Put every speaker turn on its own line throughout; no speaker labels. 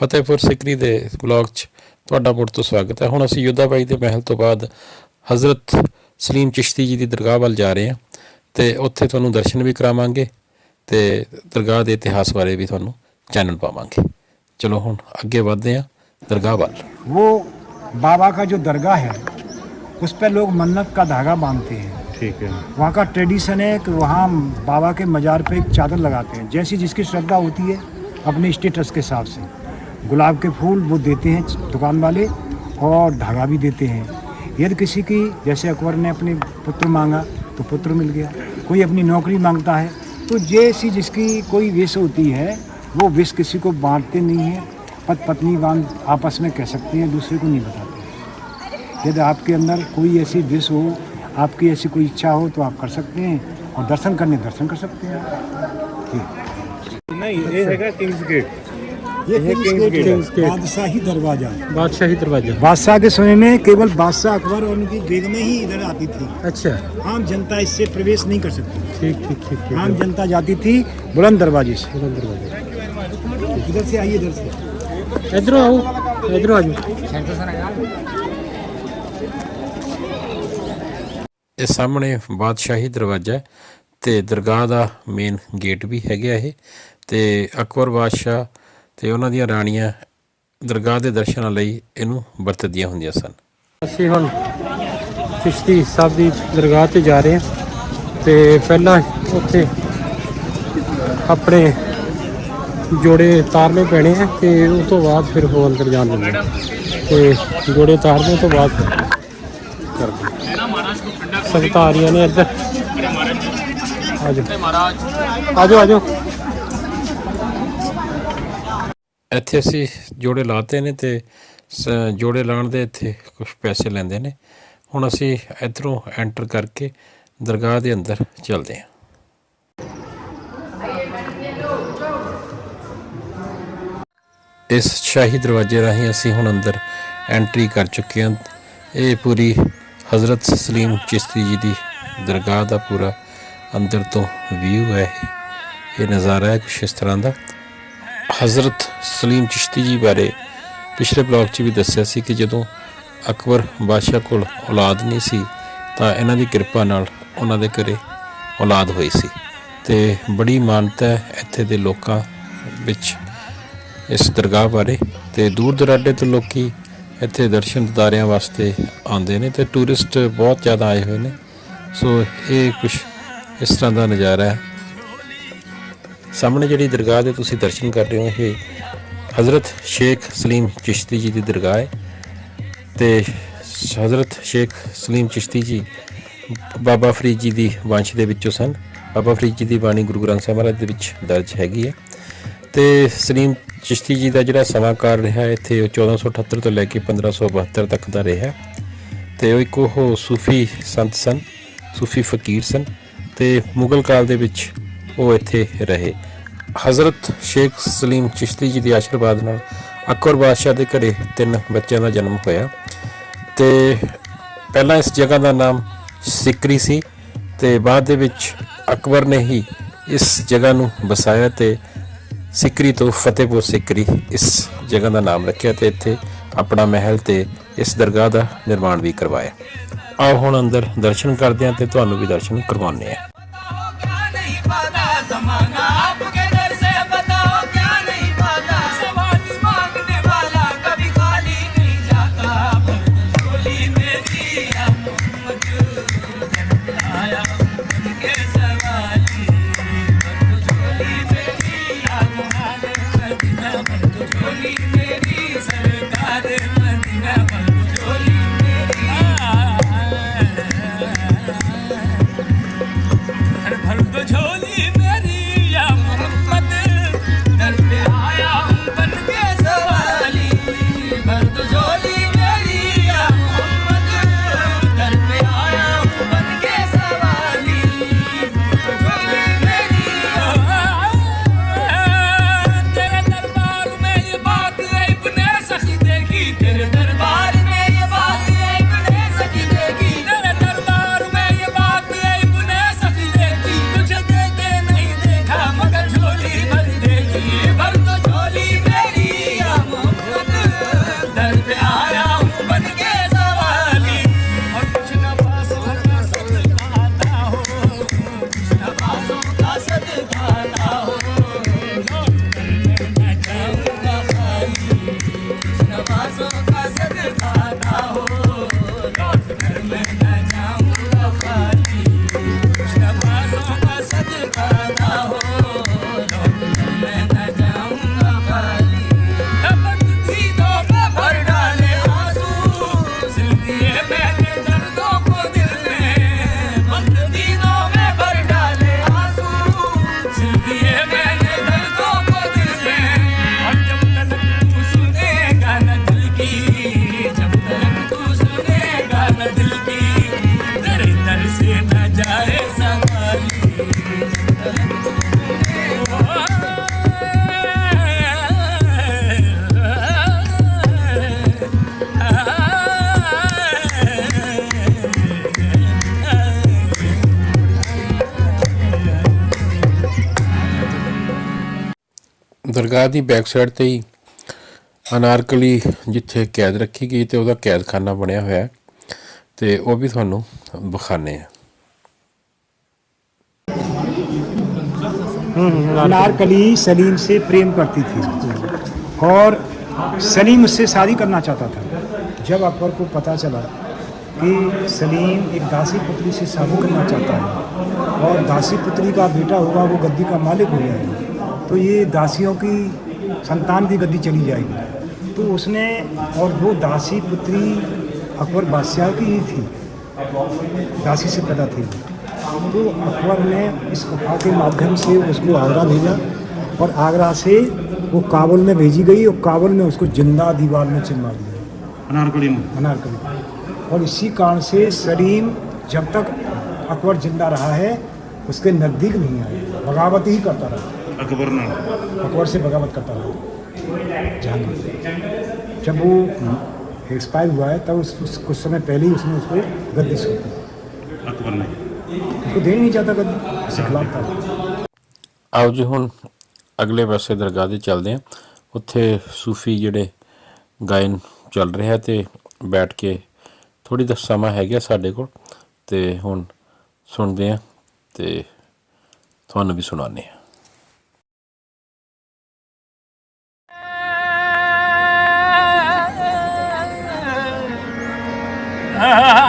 ਫਤਿਹਪੁਰ ਸਿਕਰੀ ਦੇ ਬਲੌਗ 'ਚ ਤੁਹਾਡਾ ਬਹੁਤ ਤੋਂ ਸਵਾਗਤ ਹੈ ਹੁਣ ਅਸੀਂ ਯੋਧਾ ਬਾਈ ਦੇ ਮਹਿਲ ਤੋਂ ਬਾਅਦ ਹਜ਼ਰਤ ਸਲੀਮ ਚਿਸ਼ਤੀ ਜੀ ਦੀ ਦਰਗਾਹ ਵੱਲ ਜਾ ਰਹੇ ਹਾਂ ਤੇ ਉੱਥੇ ਤੁਹਾਨੂੰ ਦਰਸ਼ਨ ਵੀ ਕਰਾਵਾਂਗੇ ਤੇ ਦਰਗਾਹ ਦੇ ਇਤਿਹਾਸ ਬਾਰੇ ਵੀ ਤੁਹਾਨੂੰ ਚਾਨਣ ਪਾਵਾਂਗੇ ਚਲੋ ਹੁਣ ਅੱਗੇ ਵਧਦੇ ਹਾਂ ਦਰਗਾਹ ਵੱਲ
वो बाबा का जो दरगाह है उस पर लोग मन्नत का धागा बांधते हैं
ਠੀਕ ਹੈ
वहाँ का ट्रेडिशन है कि वहाँ बाबा के मज़ार पे एक चादर लगाते हैं जैसी जिसकी श्रद्धा होती है अपने स्टेटस के हिसाब से गुलाब के फूल वो देते हैं दुकान वाले और धागा भी देते हैं। यदि किसी की जैसे अकबर ने अपने पुत्र मांगा तो पुत्र मिल गया। कोई अपनी नौकरी माँगता है तो जैसी जिसकी कोई विश होती है वो विश किसी को बांटते नहीं हैं। पत पत्नी बाँध आपस में कह सकते हैं दूसरे को नहीं बताते। यदि आपके अंदर कोई ऐसी विश हो आपकी ऐसी कोई इच्छा हो तो आप कर सकते हैं और दर्शन करने दर्शन कर सकते हैं। नहीं
ये अच्छा। है किंग्स गेट
ये
ये किंग्स गेट है।
बादशाही दरवाजा है
ਬਾਦਸ਼ਾਹੀ ਦਰਵਾਜ਼ਾ
बादशाह के समय में केवल बादशाह अकबर और उनकी बेगमें ही इधर आती थी
ਅੱਛਾ
आम जनता इससे प्रवेश नहीं कर सकती
ਠੀਕ ਠੀਕ ਠੀਕ
आम जनता जाती थी बुलंद दरवाजे से
ਦਰਵਾਜ਼ਾ
इधर से आइए इधर से
ਇਧਰੋਂ ਆਓ ਇਧਰੋਂ ਆਜੋ ਇਹ ਸਾਹਮਣੇ ਬਾਦਸ਼ਾਹੀ ਦਰਵਾਜ਼ਾ ਹੈ ਤੇ ਦਰਗਾਹ ਦਾ ਮੇਨ ਗੇਟ ਵੀ ਹੈਗਾ ਇਹ ਤੇ ਅਕਬਰ ਬਾਦਸ਼ਾਹ ਤੇ ਉਹਨਾਂ ਦੀਆਂ ਰਾਣੀਆਂ ਦਰਗਾਹ ਦੇ ਦਰਸ਼ਨਾਂ ਲਈ ਇਹਨੂੰ ਵਰਤਦੀਆਂ ਹੁੰਦੀਆਂ ਸਨ। ਅਸੀਂ ਹੁਣ ਚਿਸ਼ਤੀ ਸਾਹਿਬ ਦੀ ਦਰਗਾਹ ਤੇ ਜਾ ਰਹੇ ਹਾਂ ਤੇ ਪਹਿਲਾਂ ਉੱਥੇ ਆਪਣੇ ਜੋੜੇ ਤਾਰਨੇ ਪੈਣੇ ਆ ਤੇ ਉਸ ਤੋਂ ਬਾਅਦ ਫਿਰ ਉਹ ਅੰਦਰ ਜਾਣ ਦਿੰਦੇ ਤੇ ਜੋੜੇ ਤਾਰਨੇ ਤੋਂ ਬਾਅਦ ਕਰਦੇ ਸੰਗਤਾਂ ਆ ਰਹੀਆਂ ਨੇ ਇੱਧਰ। ਆਜੋ ਆਜੋ ਆਜੋ ਇੱਥੇ ਅਸੀਂ ਜੋੜੇ ਲਾਤੇ ਨੇ ਤੇ ਸ- ਜੋੜੇ ਲਾਉਣ ਦੇ ਇੱਥੇ ਕੁਝ ਪੈਸੇ ਲੈਂਦੇ ਨੇ। ਹੁਣ ਅਸੀਂ ਇੱਧਰੋਂ ਐਂਟਰ ਕਰਕੇ ਦਰਗਾਹ ਦੇ ਅੰਦਰ ਚੱਲਦੇ ਹਾਂ। ਇਸ ਸ਼ਾਹੀ ਦਰਵਾਜ਼ੇ ਰਾਹੀਂ ਅਸੀਂ ਹੁਣ ਅੰਦਰ ਐਂਟਰੀ ਕਰ ਚੁੱਕੇ ਹਾਂ। ਇਹ ਪੂਰੀ ਹਜ਼ਰਤ ਸਲੀਮ ਚਿਸ਼ਤੀ ਜੀ ਦੀ ਦਰਗਾਹ ਦਾ ਪੂਰਾ ਅੰਦਰ ਤੋਂ ਵਿਊ ਹੈ। ਇਹ ਨਜ਼ਾਰਾ ਹੈ ਕੁਛ ਇਸ ਤਰ੍ਹਾਂ ਦਾ। ਹਜ਼ਰਤ ਸਲੀਮ ਚਿਸ਼ਤੀ ਜੀ ਬਾਰੇ ਪਿਛਲੇ ਬਲੌਗ 'ਚ ਵੀ ਦੱਸਿਆ ਸੀ ਕਿ ਜਦੋਂ ਅਕਬਰ ਬਾਦਸ਼ਾਹ ਕੋਲ ਔਲਾਦ ਨਹੀਂ ਸੀ, ਤਾਂ ਇਹਨਾਂ ਦੀ ਕਿਰਪਾ ਨਾਲ ਉਹਨਾਂ ਦੇ ਘਰੇ ਔਲਾਦ ਹੋਈ ਸੀ। ਤੇ ਬੜੀ ਮਾਨਤਾ ਹੈ ਇੱਥੇ ਦੇ ਲੋਕਾਂ ਵਿੱਚ ਇਸ ਦਰਗਾਹ ਬਾਰੇ। ਤੇ ਦੂਰ ਦਰਾਡੇ ਤੋਂ ਲੋਕੀ ਇੱਥੇ ਦਰਸ਼ਨ ਦਿਦਾਰਿਆਂ ਵਾਸਤੇ ਆਉਂਦੇ ਨੇ ਤੇ ਟੂਰਿਸਟ ਬਹੁਤ ਜ਼ਿਆਦਾ ਆਏ ਹੋਏ ਨੇ। ਸੋ ਇਹ ਕੁਝ ਇਸ ਤਰ੍ਹਾਂ ਦਾ ਨਜ਼ਾਰਾ ਹੈ। ਸਾਹਮਣੇ ਜਿਹੜੀ ਦਰਗਾਹ ਦੇ ਤੁਸੀਂ ਦਰਸ਼ਨ ਕਰ ਰਹੇ ਹੋ, ਇਹ ਹਜ਼ਰਤ ਸ਼ੇਖ ਸਲੀਮ ਚਿਸ਼ਤੀ ਜੀ ਦੀ ਦਰਗਾਹ ਹੈ ਤੇ ਹਜ਼ਰਤ ਸ਼ੇਖ ਸਲੀਮ ਚਿਸ਼ਤੀ ਜੀ ਬਾਬਾ ਫਰੀਦ ਜੀ ਦੀ ਵੰਸ਼ ਦੇ ਵਿੱਚੋਂ ਸਨ। ਬਾਬਾ ਫਰੀਦ ਜੀ ਦੀ ਬਾਣੀ ਗੁਰੂ ਗ੍ਰੰਥ ਸਾਹਿਬ ਮਹਾਰਾਜ ਦੇ ਵਿੱਚ ਦਰਜ ਹੈਗੀ ਹੈ। ਤੇ ਸਲੀਮ ਚਿਸ਼ਤੀ ਜੀ ਦਾ ਜਿਹੜਾ ਸਮਾਂਕਾਰ ਰਿਹਾ, ਇੱਥੇ ਉਹ 1478 ਤੋਂ ਲੈ ਕੇ 1572 ਤੱਕ ਦਾ ਰਿਹਾ। ਤੇ ਉਹ ਇੱਕ ਉਹ ਸੂਫੀ ਸੰਤ ਸਨ, ਸੂਫੀ ਫਕੀਰ ਸਨ। ਤੇ ਮੁਗਲ ਕਾਲ ਦੇ ਵਿੱਚ ਉਹ ਇੱਥੇ ਰਹੇ। ਹਜ਼ਰਤ ਸ਼ੇਖ ਸਲੀਮ ਚਿਸ਼ਤੀ ਜੀ ਦੇ ਆਸ਼ੀਰਵਾਦ ਨਾਲ ਅਕਬਰ ਬਾਦਸ਼ਾਹ ਦੇ ਘਰੇ ਤਿੰਨ ਬੱਚਿਆਂ ਦਾ ਜਨਮ ਹੋਇਆ। ਤੇ ਪਹਿਲਾਂ ਇਸ ਜਗ੍ਹਾ ਦਾ ਨਾਮ ਸਿਕਰੀ ਸੀ ਤੇ ਬਾਅਦ ਦੇ ਵਿੱਚ ਅਕਬਰ ਨੇ ਹੀ ਇਸ ਜਗ੍ਹਾ ਨੂੰ ਵਸਾਇਆ ਤੇ ਸਿਕਰੀ ਤੋਂ ਫਤਿਹਪੁਰ ਸਿਕਰੀ ਇਸ ਜਗ੍ਹਾ ਦਾ ਨਾਮ ਰੱਖਿਆ ਤੇ ਇੱਥੇ ਆਪਣਾ ਮਹਿਲ ਤੇ ਇਸ ਦਰਗਾਹ ਦਾ ਨਿਰਮਾਣ ਵੀ ਕਰਵਾਇਆ। ਆਓ ਹੁਣ ਅੰਦਰ ਦਰਸ਼ਨ ਕਰਦੇ ਹਾਂ ਤੇ ਤੁਹਾਨੂੰ ਵੀ ਦਰਸ਼ਨ ਕਰਵਾਉਂਦੇ ਹਾਂ।
क्या
ਦਰਗਾਹ ਦੀ ਬੈਕ ਸਾਈਡ ਤੇ ਹੀ ਅਨਾਰਕਲੀ ਜਿੱਥੇ ਕੈਦ ਰੱਖੀ ਗਈ ਤੇ ਉਹਦਾ ਕੈਦਖਾਨਾ ਬਣਿਆ ਹੋਇਆ ਹੈ ਤੇ ਉਹ ਵੀ ਤੁਹਾਨੂੰ ਵਿਖਾਣੇ ਆ
अनारकली सलीम से प्रेम करती थी और सलीम उससे शादी करना चाहता था जब अकबर को पता चला कि सलीम एक दासी पुत्री से शादी करना चाहता है और दासी पुत्री का बेटा होगा वो गद्दी का मालिक हो जाएगा तो ये दासियों की संतान की गद्दी चली जाएगी। तो उसने और वो दासी पुत्री अकबर बादशाह की ही थी। दासी से पैदा थी। तो अकबर ने इस गुफा के माध्यम से उसको आगरा भेजा और आगरा से वो काबुल में भेजी गई और काबुल में उसको ज़िंदा दीवार में चिनवा दिया।
अनारकली में।
अनारकली। और इसी कारण से सलीम जब तक अकबर ज़िंदा रहा है उसके नज़दीक नहीं आया। बगावत ही करता रहा।
अकबर ना
अकबर से बगावत करता रहा जहांगीर जब वो एक्सपायर हुआ है तब उस, उस कुछ समय पहले ही उसने उसको गद्दी सौंपी
अकबर ने
उसको दे ही नहीं चाहता गद्दी उसके खिलाफ था
ਆਓ ਜੀ ਹੁਣ ਅਗਲੇ ਪਾਸੇ ਦਰਗਾਹ ਦੇ ਚੱਲਦੇ ਹਾਂ ਉੱਥੇ ਸੂਫੀ ਜਿਹੜੇ ਗਾਇਨ ਚੱਲ ਰਿਹਾ ਤੇ ਬੈਠ ਕੇ ਥੋੜੀ ਦਾ ਸਮਾਂ ਹੈਗਾ ਸਾਡੇ ਕੋਲ ਤੇ ਹੁਣ ਸੁਣਦੇ ਹਾਂ ਤੇ ਤੁਹਾਨੂੰ ਵੀ ਸੁਣਾਉਂਦੇ ਹਾਂ
ha ha ha!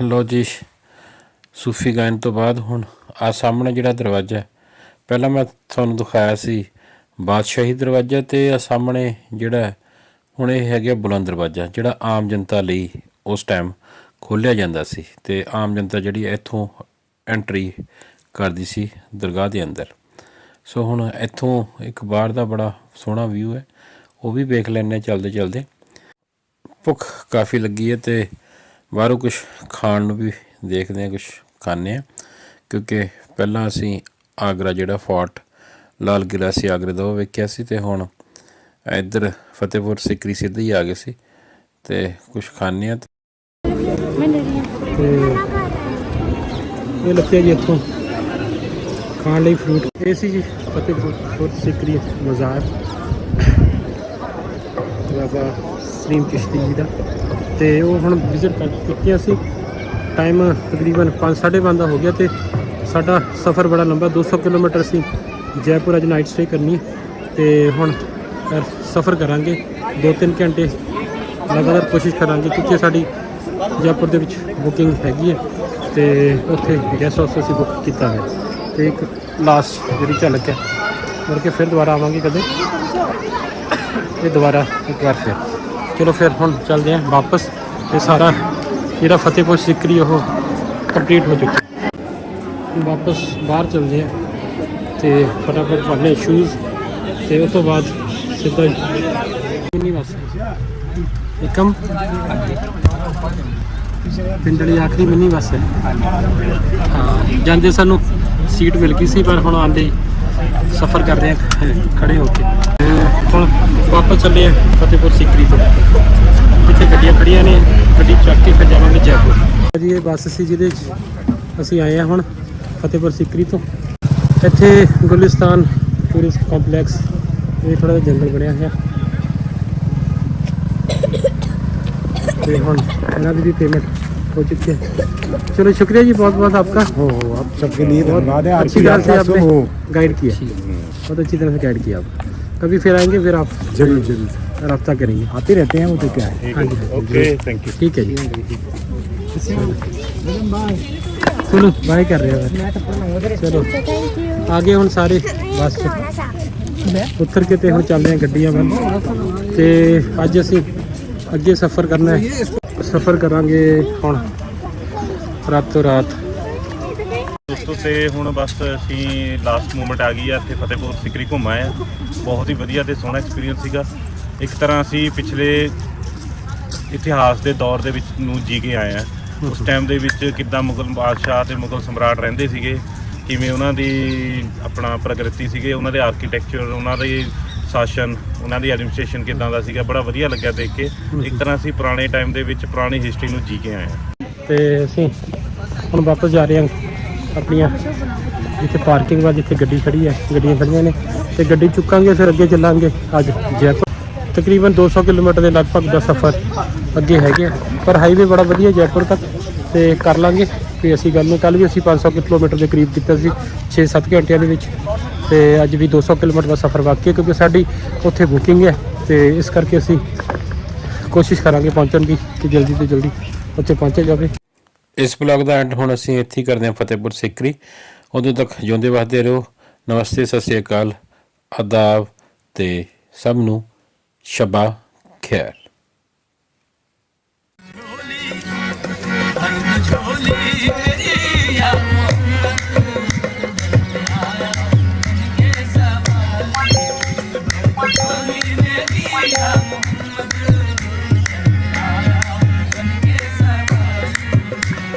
ਲੋ ਜੀ, ਸੂਫੀ ਗਾਇਨ ਤੋਂ ਬਾਅਦ ਹੁਣ ਆ ਸਾਹਮਣੇ ਜਿਹੜਾ ਦਰਵਾਜ਼ਾ ਪਹਿਲਾਂ ਮੈਂ ਤੁਹਾਨੂੰ ਦਿਖਾਇਆ ਸੀ ਬਾਦਸ਼ਾਹੀ ਦਰਵਾਜ਼ਾ ਤੇ ਆ ਸਾਹਮਣੇ ਜਿਹੜਾ ਹੁਣ ਇਹ ਹੈਗਾ ਬੁਲੰਦ ਦਰਵਾਜ਼ਾ, ਜਿਹੜਾ ਆਮ ਜਨਤਾ ਲਈ ਉਸ ਟਾਈਮ ਖੋਲ੍ਹਿਆ ਜਾਂਦਾ ਸੀ ਤੇ ਆਮ ਜਨਤਾ ਜਿਹੜੀ ਇੱਥੋਂ ਐਂਟਰੀ ਕਰਦੀ ਸੀ ਦਰਗਾਹ ਦੇ ਅੰਦਰ। ਸੋ ਹੁਣ ਇੱਥੋਂ ਇੱਕ ਬਾਹਰ ਦਾ ਬੜਾ ਸੋਹਣਾ ਵਿਊ ਹੈ, ਉਹ ਵੀ ਵੇਖ ਲੈਂਦੇ ਚਲਦੇ ਚਲਦੇ ਭੁੱਖ ਕਾਫੀ ਲੱਗੀ ਹੈ ਤੇ ਬਾਹਰੋਂ ਕੁਝ ਖਾਣ ਨੂੰ ਵੀ ਦੇਖਦੇ ਹਾਂ ਕੁਝ ਖਾਣੇ ਆ ਕਿਉਂਕਿ ਪਹਿਲਾਂ ਅਸੀਂ ਆਗਰਾ ਜਿਹੜਾ ਫੋਰਟ, ਲਾਲ ਕਿਲ੍ਹਾ ਸੀ, ਆਗਰੇ ਦਾ ਉਹ ਵੇਖਿਆ ਸੀ ਤੇ ਹੁਣ ਇੱਧਰ ਫਤਿਹਪੁਰ ਸਿਕਰੀ ਸਿੱਧੇ ਹੀ ਆ ਗਏ ਸੀ ਤੇ ਕੁਝ ਖਾਣੇ ਆ
ਤੇ ਇਹ ਲੱਗੇ ਜੀ ਇੱਥੋਂ ਖਾਣ ਲਈ ਫਰੂਟ ਇਹ ਸੀ ਜੀ ਫਤਿਹਪੁਰ ਸਿਕਰੀ ਬਾਜ਼ਾਰ। ਬਾਬਾ ਸਲੀਮ ਚਿਸ਼ਤੀ ਜੀ ਦਾ ਤੇ ਉਹ ਹੁਣ ਵਿਜ਼ਿਟ ਕਰ ਚੁੱਕੇ ਅਸੀਂ। ਟਾਈਮ ਤਕਰੀਬਨ 5:30 ਦਾ ਹੋ ਗਿਆ ਤੇ ਸਾਡਾ ਸਫ਼ਰ ਬੜਾ ਲੰਬਾ 200 ਕਿਲੋਮੀਟਰ ਸੀ ਜੈਪੁਰ ਅੱਜ ਨਾਈਟ ਸਟੇ ਕਰਨੀ ਹੈ। ਤੇ ਹੁਣ ਸਫ਼ਰ ਕਰਾਂਗੇ। 2-3 ਘੰਟੇ ਲਗਾਤਾਰ ਕੋਸ਼ਿਸ਼ ਕਰਾਂਗੇ ਕਿਉਂਕਿ ਸਾਡੀ ਜੈਪੁਰ ਦੇ ਵਿੱਚ ਬੁਕਿੰਗ ਹੈਗੀ ਹੈ ਤੇ ਉੱਥੇ ਗੈਸਟ ਹਾਊਸ ਅਸੀਂ ਬੁੱਕ ਕੀਤਾ ਹੈ ਤੇ ਇੱਕ ਲਾਸਟ ਜਿਹੜੀ ਝਲਕ ਹੈ, ਮੁੜ ਕੇ ਫਿਰ ਦੁਬਾਰਾ ਆਵਾਂਗੇ ਕਦੇ। ਇਹ ਦੁਬਾਰਾ ਇੱਕ ਵਾਰ ਫਿਰ। ਚਲੋ ਫਿਰ ਹੁਣ ਚੱਲਦੇ ਹਾਂ ਵਾਪਸ। ਇਹ ਸਾਰਾ ਜਿਹੜਾ ਫਤਿਹਪੁਰ ਸਿਕਰੀ ਉਹ ਕੰਪਲੀਟ ਹੋ ਚੁੱਕਾ। ਵਾਪਸ ਬਾਹਰ ਚੱਲਦੇ ਹਾਂ ਤੇ ਫਟਾਫਟ ਪਾਣੇ ਸ਼ੂਜ਼ ਤੇ ਉਸ ਤੋਂ ਬਾਅਦ ਸਿੱਧਾ ਕਿੰਨੀ ਵਾਸ ਇਕਮ ਪਿੰਡ ਵਾਲੀ ਆਖਰੀ ਮਿੰਨੀ ਬੱਸ ਹੈ। ਹਾਂ, ਜਾਂਦੇ ਸਾਨੂੰ ਸੀਟ ਮਿਲ ਗਈ ਸੀ, ਪਰ ਹੁਣ ਆਂਦੇ ਸਫ਼ਰ ਕਰਦੇ ਰਹੇ ਹਾਂ, ਖੜੇ ਹੋ ਕੇ। ਹੁਣ ਵਾਪਸ ਚੱਲੇ ਆ ਫਤਿਹਪੁਰ ਸਿਕਰੀ ਤੋਂ ਇੱਥੇ ਗੱਡੀਆਂ ਖੜੀਆਂ ਨੇ ਗੱਡੀ ਚੱਕ ਕੇ ਫਿਰ ਜਾਵਾਂਗੇ ਜੈਪੁਰ ਜੀ ਇਹ ਬੱਸ ਸੀ ਜਿਹਦੇ 'ਚ ਅਸੀਂ ਆਏ ਆ ਹੁਣ ਫਤਿਹਪੁਰ ਸਿਕਰੀ ਤੋਂ ਇੱਥੇ ਗੁਲਿਸਤਾਨ ਟੂਰਿਸਟ ਕੰਪਲੈਕਸ ਇਹ ਥੋੜਾ ਜਿਹਾ ਜੰਗਲ ਬਣਿਆ ਹੋਇਆ ਤੇ ਹੁਣ ਇਹਨਾਂ ਦੀ ਵੀ पेमेंट हो चुकी है चलो शुक्रिया जी बहुत बहुत आपका
हो हो आप सबके लिए धन्यवाद है
अच्छी
आपकी
तरह से
यात्रा शुभ
आपने
हो
गाइड किया बहुत अच्छी तरह से गाइड किया आप कभी फिर आएंगे फिर आप
जरूर जरूर
रब्ता करेंगे
आते रहते हैं वो तो क्या है
हाँ जी
ओके थैंक यू
ठीक है जी चलो बाय कर रहे हो चलो ਆਗੇ ਹੁਣ ਸਾਰੇ ਬੱਸ 'ਚ ਉੱਤਰ ਕੇ ਤੇ ਹੁਣ ਚੱਲਦੇ ਆ ਗੱਡੀਆਂ ਵੱਲ ਤੇ ਅੱਜ ਅਸੀਂ ਅੱਗੇ ਸਫ਼ਰ ਕਰਨਾ ਹੈ ਸਫ਼ਰ ਕਰਾਂਗੇ ਹੁਣ ਰਾਤੋਂ ਰਾਤ
ਦੋਸਤੋ, ਤੇ ਹੁਣ ਬਸ ਅਸੀਂ ਲਾਸਟ ਮੂਮੈਂਟ ਆ ਗਈ ਆ, ਇੱਥੇ ਫਤਿਹਪੁਰ ਸਿਕਰੀ ਘੁੰਮ ਆ। ਬਹੁਤ ਹੀ ਵਧੀਆ ਤੇ ਸੋਹਣਾ ਐਕਸਪੀਰੀਅੰਸ ਸੀਗਾ। ਇੱਕ ਤਰ੍ਹਾਂ ਅਸੀਂ ਪਿਛਲੇ ਇਤਿਹਾਸ ਦੇ ਦੌਰ ਦੇ ਵਿੱਚ ਨੂੰ ਜੀ ਕੇ ਆਏ ਆ। ਉਸ ਟਾਈਮ ਦੇ ਵਿੱਚ ਕਿੱਦਾਂ ਮੁਗਲ ਬਾਦਸ਼ਾਹ ਤੇ ਮੁਗਲ ਸਮਰਾਟ ਰਹਿੰਦੇ ਸੀਗੇ, ਕਿਵੇਂ ਉਹਨਾਂ ਦੀ ਆਪਣਾ ਪ੍ਰਗਤੀ ਸੀਗੇ, ਉਹਨਾਂ ਦੇ ਆਰਕੀਟੈਕਚਰ ਉਹਨਾਂ ਦੇ ਸ਼ਾਸਨ, ਉਹਨਾਂ ਦੀ ਐਡਮਿਨਿਸਟ੍ਰੇਸ਼ਨ ਕਿੱਦਾਂ ਦਾ ਸੀਗਾ, ਬੜਾ ਵਧੀਆ ਲੱਗਿਆ ਦੇਖ ਕੇ। ਇੱਕ ਤਰ੍ਹਾਂ ਅਸੀਂ ਪੁਰਾਣੇ ਟਾਈਮ ਦੇ ਵਿੱਚ, ਪੁਰਾਣੀ ਹਿਸਟਰੀ ਨੂੰ ਜੀ ਕੇ ਆਏ ਆ।
ਤੇ ਅਸੀਂ ਹੁਣ ਵਾਪਸ ਜਾ ਰਹੇ ਹਾਂ। ਆਪਣੀਆਂ ਜਿੱਥੇ ਪਾਰਕਿੰਗ ਵਾ, ਜਿੱਥੇ ਗੱਡੀ ਖੜੀ ਹੈ ਗੱਡੀਆਂ ਖੜੀਆਂ ਨੇ। ਤੇ ਗੱਡੀ ਚੁੱਕਾਂਗੇ, ਫਿਰ ਅੱਗੇ ਚੱਲਾਂਗੇ ਅੱਜ ਜੈਪੁਰ। ਤਕਰੀਬਨ 200 ਕਿਲੋਮੀਟਰ ਦੇ ਲਗਭਗ ਦਾ ਸਫ਼ਰ ਅੱਗੇ ਹੈਗੇ ਆ। ਪਰ ਹਾਈਵੇ ਬੜਾ ਵਧੀਆ ਜੈਪੁਰ ਤੱਕ, ਤੇ ਕਰ ਲਾਂਗੇ। ਵੀ ਅਸੀਂ ਗੱਲ ਨੂੰ ਕੱਲ ਵੀ ਅਸੀਂ 500 ਕਿਲੋਮੀਟਰ ਦੇ ਕਰੀਬ ਕੀਤਾ ਸੀ 6-7 ਘੰਟਿਆਂ ਦੇ ਵਿੱਚ। ਤੇ ਅੱਜ ਵੀ 200 ਕਿਲੋਮੀਟਰ ਦਾ ਸਫ਼ਰ ਬਾਕੀ ਕਿਉਂਕਿ ਸਾਡੀ ਉੱਥੇ ਬੁਕਿੰਗ ਹੈ ਤੇ ਇਸ ਕਰਕੇ ਅਸੀਂ ਕੋਸ਼ਿਸ਼ ਕਰਾਂਗੇ ਪਹੁੰਚਣ ਦੀ, ਕਿ ਜਲਦੀ ਤੋਂ ਜਲਦੀ ਉੱਥੇ ਪਹੁੰਚਿਆ ਜਾਵੇ।
ਇਸ ਬਲੌਗ ਦਾ ਐਂਡ ਹੁਣ ਅਸੀਂ ਇੱਥੇ ਹੀ ਕਰਦੇ ਹਾਂ ਫਤਿਹਪੁਰ ਸਿਕਰੀ। ਉਦੋਂ ਤੱਕ ਜਿਉਂਦੇ ਵਸਦੇ ਰਹੋ। ਨਮਸਤੇ, ਸਤਿ ਸ੍ਰੀ ਅਕਾਲ। ਅਦਾਬ ਤੇ ਸਭ ਨੂੰ ਸ਼ਬਾ ਖੈਰ।
ਝੋਲੀ।